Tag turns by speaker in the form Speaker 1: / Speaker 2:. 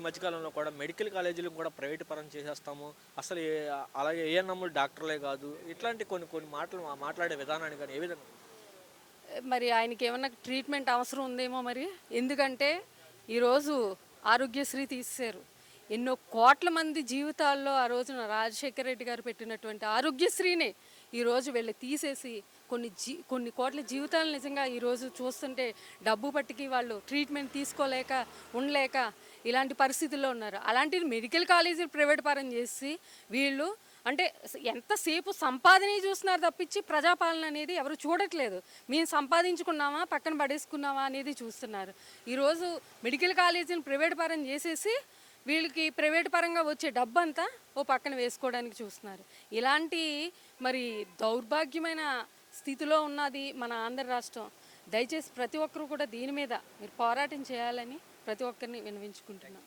Speaker 1: ఈ మధ్యకాలంలో కూడా మెడికల్ కాలేజీలు కూడా ప్రైవేట్ పరం చేసేస్తాము. అసలు అలాగే ఏఎన్ఎంలు డాక్టర్లే కాదు. ఇట్లాంటి కొన్ని కొన్ని మాటలు మాట్లాడే విధానాన్ని కానీ ఏ విధంగా
Speaker 2: మరి ఆయనకి ఏమన్నా ట్రీట్మెంట్ అవసరం ఉందేమో మరి? ఎందుకంటే ఈరోజు ఆరోగ్యశ్రీ తీసేశారు. ఎన్నో కోట్ల మంది జీవితాల్లో ఆ రోజున రాజశేఖర రెడ్డి గారు పెట్టినటువంటి ఆరోగ్యశ్రీనే ఈరోజు వీళ్ళు తీసేసి కొన్ని జీ కొన్ని కోట్ల జీవితాలు నిజంగా ఈరోజు చూస్తుంటే డబ్బు పట్టికి వాళ్ళు ట్రీట్మెంట్ తీసుకోలేక ఉండలేక ఇలాంటి పరిస్థితుల్లో ఉన్నారు. అలాంటిది మెడికల్ కాలేజీలు ప్రైవేట్ పరం చేసి వీళ్ళు అంటే ఎంతసేపు సంపాదన చూస్తున్నారు తప్పించి ప్రజాపాలన అనేది ఎవరు చూడట్లేదు. మేము సంపాదించుకున్నామా పక్కన పడేసుకున్నామా అనేది చూస్తున్నారు. ఈరోజు మెడికల్ కాలేజీని ప్రైవేట్ పరం చేసేసి వీళ్ళకి ప్రైవేట్ పరంగా వచ్చే డబ్బు అంతా ఓ పక్కన వేసుకోవడానికి చూస్తున్నారు. ఇలాంటి మరి దౌర్భాగ్యమైన స్థితిలో ఉన్నది మన ఆంధ్ర రాష్ట్రం. దయచేసి ప్రతి ఒక్కరూ కూడా దీని మీద మీరు పోరాటం చేయాలని ప్రతి ఒక్కరిని వినవించుకుంటున్నాం.